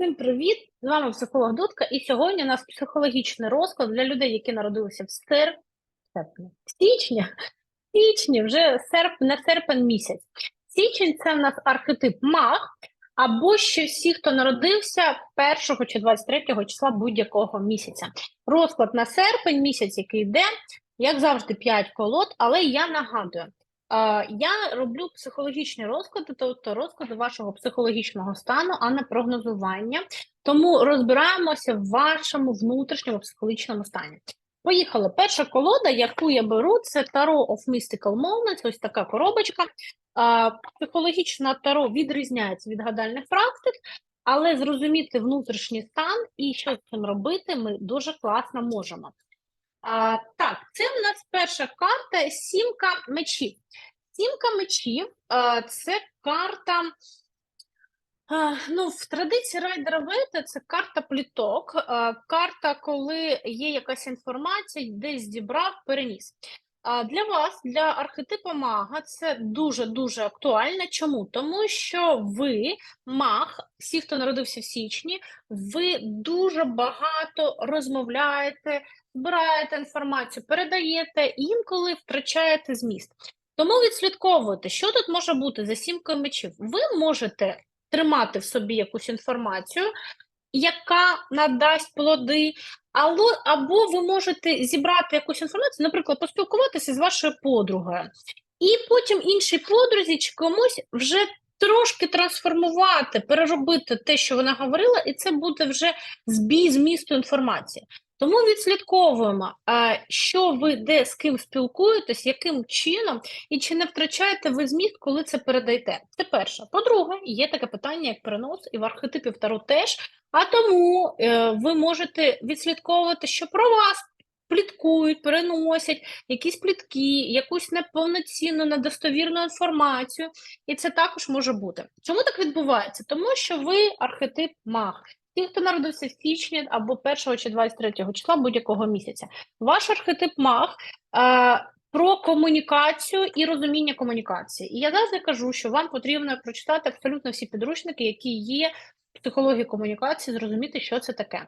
Всім привіт! З вами психолог Дудка, і сьогодні у нас психологічний розклад для людей, які народилися в сер... серпні. В січні, в січні, вже серп... не серпень місяць. Січень це в нас архетип маг, або ще всі, хто народився 1 чи 23 числа будь-якого місяця. Розклад на серпень місяць, який йде, як завжди, 5 колод, але я нагадую. Я роблю психологічні розклади, тобто розклади вашого психологічного стану, а не прогнозування. Тому розбираємося в вашому внутрішньому психологічному стані. Поїхали. Перша колода, яку я беру, це Tarot of Mystical Moments, ось така коробочка. Психологічна таро відрізняється від гадальних практик, але зрозуміти внутрішній стан і що з цим робити, ми дуже класно можемо. А, так, це в нас перша карта сімка мечів. Сімка мечів а, це карта. Ну, в традиції райдера Вейта це карта пліток, карта, коли є якась інформація, десь зібрав, переніс. Для вас, для архетипу мага, це дуже-дуже актуально. Чому? Тому що ви, маг, всі, хто народився в січні, ви дуже багато розмовляєте, збираєте інформацію, передаєте, інколи втрачаєте зміст. Тому відслідковуйте, що тут може бути за сімкою мечів. Ви можете тримати в собі якусь інформацію, яка надасть плоди, або ви можете зібрати якусь інформацію, наприклад, поспілкуватися з вашою подругою, і потім іншій подрузі чи комусь вже трошки трансформувати, переробити те, що вона говорила, і це буде вже збій змісту інформації. Тому відслідковуємо, що ви де з ким спілкуєтесь, яким чином, і чи не втрачаєте ви зміст, коли це передаєте. Це перше. По-друге, є таке питання, як перенос, і в архетипі Таро теж. А тому е, ви можете відслідковувати, що про вас пліткують, переносять якісь плітки, якусь неповноцінну, недостовірну інформацію, і це також може бути. Чому так відбувається? Тому що ви архетип маг. Ті, хто народився в січні або 1 чи 23 числа будь-якого місяця. Ваш архетип маг е, про комунікацію і розуміння комунікації. І я завжди кажу, що вам потрібно прочитати абсолютно всі підручники, які є в психології комунікації, зрозуміти, що це таке.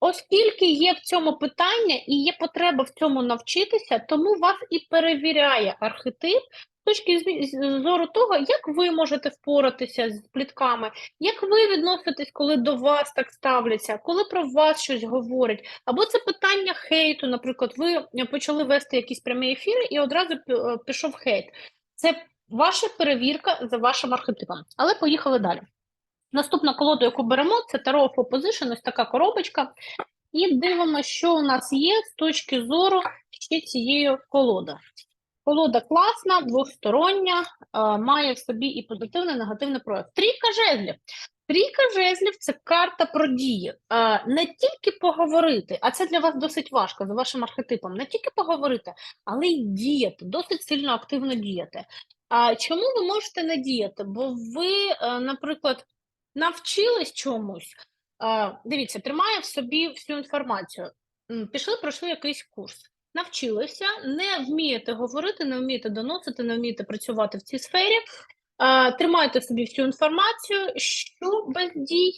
Оскільки є в цьому питання і є потреба в цьому навчитися, тому вас і перевіряє архетип з точки зору того, як ви можете впоратися з плітками, як ви відноситесь, коли до вас так ставляться, коли про вас щось говорять, або це питання хейту, наприклад, ви е, почали вести якісь прямі ефіри і одразу е, пішов хейт. Це ваша перевірка за вашим архетипом. Але поїхали далі. Наступна колода, яку беремо, це Tarot of Opposition, ось така коробочка. І дивимося, що у нас є з точки зору ще цієї колоди. Колода класна, двостороння, е, має в собі і позитивний, і негативний прояв. Трійка жезлів. Трійка жезлів це карта про дії. Е, Не тільки поговорити, а це для вас досить важко за вашим архетипом. Не тільки поговорити, але й діяти, досить сильно активно діяти. А чому ви можете не діяти? Бо ви, е, наприклад, навчились чомусь. Дивіться, тримає в собі всю інформацію. Пішли, пройшли якийсь курс навчилися, не вмієте говорити, не вмієте доносити, не вмієте працювати в цій сфері. Тримайте собі всю інформацію, що без дій,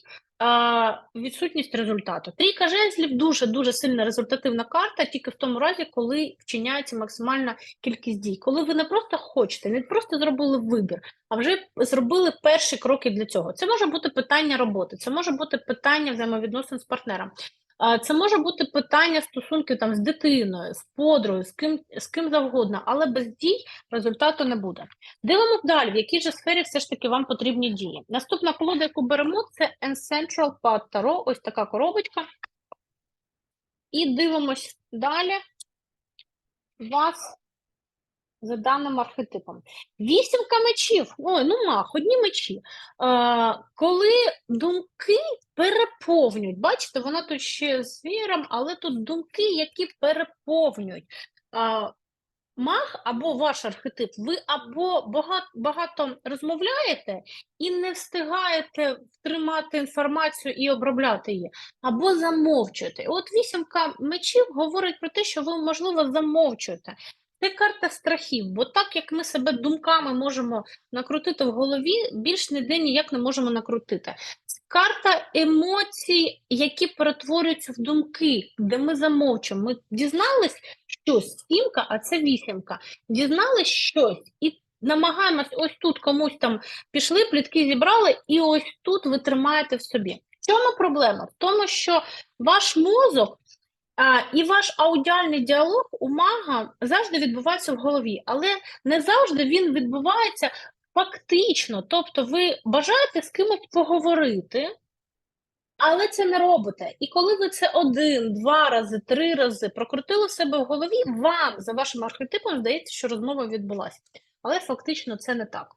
відсутність результату. Трійка жезлів дуже дуже сильна результативна карта, тільки в тому разі, коли вчиняється максимальна кількість дій. Коли ви не просто хочете, не просто зробили вибір, а вже зробили перші кроки для цього. Це може бути питання роботи, це може бути питання взаємовідносин з партнером. Це може бути питання стосунків там з дитиною, з подругою, з ким, з ким завгодно, але без дій результату не буде. Дивимось далі, в якій же сфері все ж таки вам потрібні дії. Наступна колода, яку беремо, це Ancestral Path Tarot, ось така коробочка. І дивимось далі. У Вас за даним архетипом. Вісімка мечів. Ой, ну мах, одні мечі. Е, коли думки переповнюють, бачите, вона тут ще з віром, але тут думки, які переповнюють. Е, маг або ваш архетип, ви або багато, багато розмовляєте і не встигаєте втримати інформацію і обробляти її, або замовчуєте. От вісімка мечів говорить про те, що ви, можливо, замовчуєте. Це карта страхів, бо так як ми себе думками можемо накрутити в голові, більш ніде ніяк не можемо накрутити. Карта емоцій, які перетворюються в думки, де ми замовчуємо. Ми дізнались щось, сімка, а це вісімка. Дізнались щось і намагаємось ось тут комусь там пішли, плітки зібрали, і ось тут ви тримаєте в собі. В чому проблема? В тому, що ваш мозок і ваш аудіальний діалог у мага завжди відбувається в голові, але не завжди він відбувається фактично. Тобто, ви бажаєте з кимось поговорити, але це не робите. І коли ви це один, два рази, три рази прокрутили себе в голові, вам за вашим архетипом здається, що розмова відбулася. Але фактично це не так.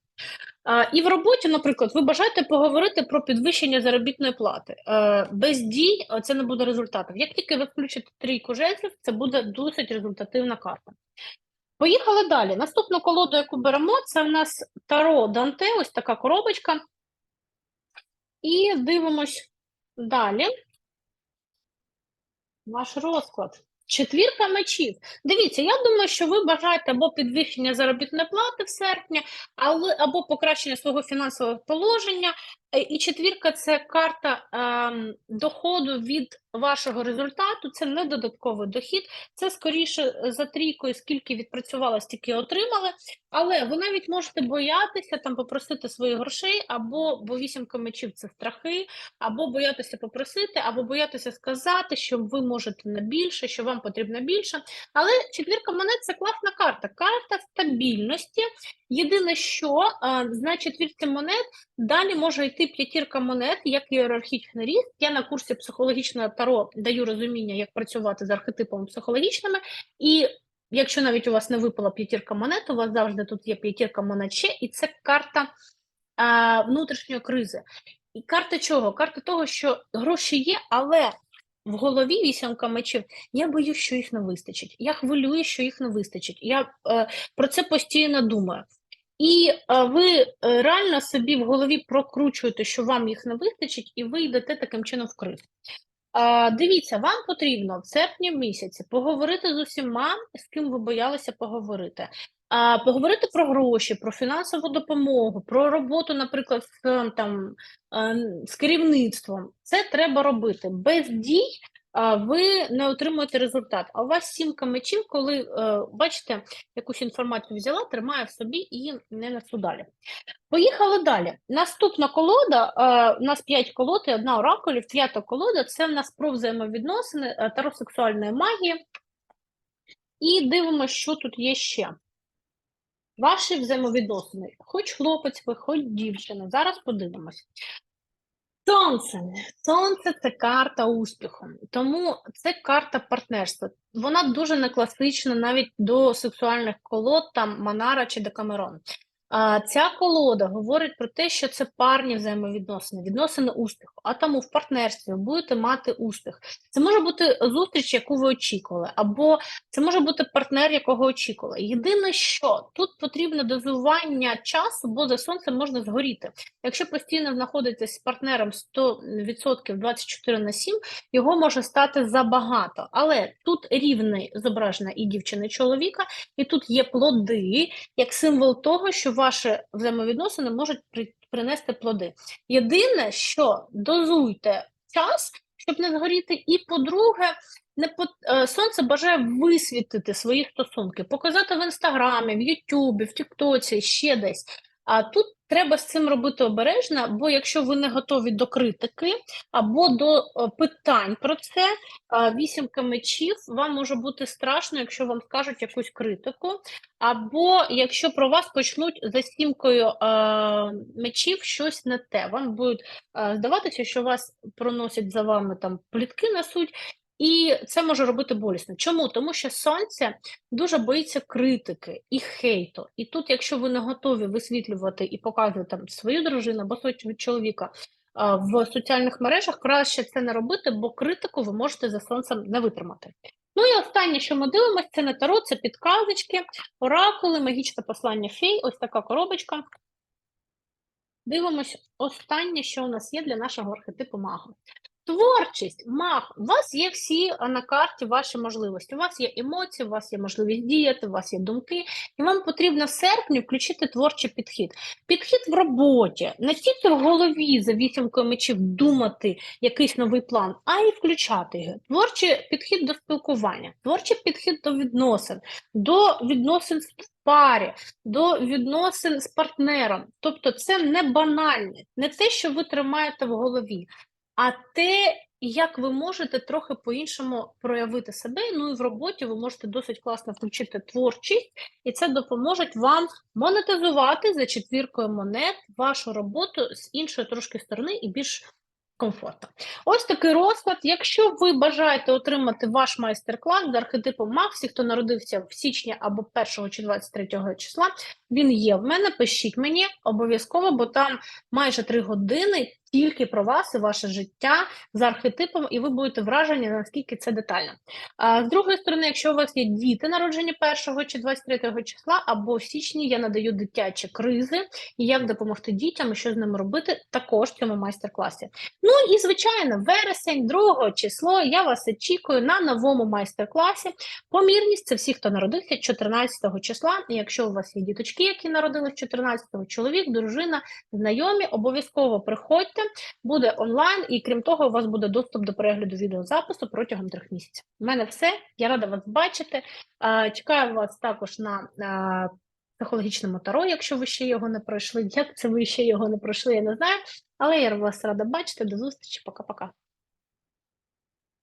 І в роботі, наприклад, ви бажаєте поговорити про підвищення заробітної плати. Е, Без дій е, це не буде результатів. Як тільки ви включите трійку жезлів, це буде досить результативна карта. Поїхали далі. Наступну колоду, яку беремо, це в нас Таро Данте, ось така коробочка. І дивимось далі. Ваш розклад. Четвірка мечів. Дивіться, я думаю, що ви бажаєте або підвищення заробітної плати в серпні, але або покращення свого фінансового положення. Е, І четвірка це карта ем, доходу від вашого результату. Це не додатковий дохід, це скоріше за трійкою, скільки відпрацювала, стільки отримали. Але ви навіть можете боятися там попросити своїх грошей, або бо вісімка мечів це страхи, або боятися попросити, або боятися сказати, що ви можете на більше, що вам потрібно більше. Але четвірка монет це класна карта, карта стабільності. Єдине, що на четвірці монет далі може йти п'ятірка монет, як ієрархічний ріст. Я на курсі психологічного таро даю розуміння, як працювати з архетипами психологічними. І якщо навіть у вас не випала п'ятірка монет, у вас завжди тут є п'ятірка монет ще, і це карта а, внутрішньої кризи. І карта чого? Карта того, що гроші є, але в голові вісімка мечів. Я боюсь, що їх не вистачить. Я хвилюю, що їх не вистачить. Я е, про це постійно думаю. І е, ви е, реально собі в голові прокручуєте, що вам їх не вистачить, і ви йдете таким чином в кризу. Е, дивіться, вам потрібно в серпні місяці поговорити з усіма, з ким ви боялися поговорити. Поговорити про гроші, про фінансову допомогу, про роботу, наприклад, з, там, е, з керівництвом. Це треба робити. Без дій ви не отримуєте результат. А у вас сімка мечів, коли е, бачите, якусь інформацію взяла, тримає в собі і не несу далі. Поїхали далі. Наступна колода, е, у нас п'ять колод і одна оракулів, п'ята колода це в нас про взаємовідносини е, таросексуальної магії. І дивимося, що тут є ще. Ваші взаємовідносини, хоч хлопець ви, хоч дівчина. Зараз подивимось. Сонце. Сонце це карта успіху. Тому це карта партнерства. Вона дуже не класична навіть до сексуальних колод, там Манара чи Декамерон. А ця колода говорить про те, що це парні взаємовідносини, відносини успіху. А тому в партнерстві ви будете мати успіх. Це може бути зустріч, яку ви очікували, або це може бути партнер, якого очікували. Єдине, що тут потрібне дозування часу, бо за сонцем можна згоріти. Якщо постійно знаходитесь з партнером 100% 24 на 7, його може стати забагато. Але тут рівний зображена і дівчина, і чоловіка, і тут є плоди, як символ того, що ваші взаємовідносини можуть при- принести плоди. Єдине, що дозуйте час, щоб не згоріти, і по-друге, не по... е, сонце бажає висвітити свої стосунки, показати в інстаграмі, в Ютубі, в Тіктоці, ще десь. А тут треба з цим робити обережно, бо якщо ви не готові до критики або до е, питань про це, вісімка мечів, вам може бути страшно, якщо вам скажуть якусь критику, або якщо про вас почнуть за сімкою е, мечів щось не те. Вам буде е, здаватися, що вас проносять за вами там плітки несуть, і це може робити болісно. Чому? Тому що сонце дуже боїться критики і хейту. І тут, якщо ви не готові висвітлювати і показувати там свою дружину або свого чоловіка в соціальних мережах, краще це не робити, бо критику ви можете за сонцем не витримати. Ну і останнє, що ми дивимося, це не таро, це підказочки, оракули, магічне послання фей, ось така коробочка. Дивимось останнє, що у нас є для нашого архетипу мага. Творчість, мах. У вас є всі на карті ваші можливості. У вас є емоції, у вас є можливість діяти, у вас є думки, і вам потрібно в серпні включити творчий підхід. Підхід в роботі, не тільки в голові за вісімкою мечів думати якийсь новий план, а й включати його. Творчий підхід до спілкування, творчий підхід до відносин, до відносин парі, до відносин з партнером. Тобто, це не банальне, не те, що ви тримаєте в голові, а те, як ви можете трохи по-іншому проявити себе. Ну і в роботі ви можете досить класно включити творчість, і це допоможе вам монетизувати за четвіркою монет вашу роботу з іншої трошки сторони і більш комфортно. Ось такий розклад. Якщо ви бажаєте отримати ваш майстер-клас з архетипом МАГ, всі, хто народився в січні або 1 чи 23 числа, він є в мене. Пишіть мені обов'язково, бо там майже 3 години тільки про вас і ваше життя з архетипом, і ви будете вражені, наскільки це детально. А з другої сторони, якщо у вас є діти, народжені 1 чи 23 числа, або в січні я надаю дитячі кризи, і як допомогти дітям, і що з ними робити, також в цьому майстер-класі. Ну і звичайно, вересень, 2 число. Я вас очікую на новому майстер-класі. Помірність це всі, хто народився 14 числа. І якщо у вас є діточки, які народились 14-го, чоловік, дружина, знайомі, обов'язково приходьте. Буде онлайн, і крім того, у вас буде доступ до перегляду відеозапису протягом трьох місяців. У мене все. Я рада вас бачити. Чекаю вас також на. Психологічному таро, якщо ви ще його не пройшли. Як це ви ще його не пройшли, я не знаю. Але я вас рада бачити. До зустрічі, пока-пока.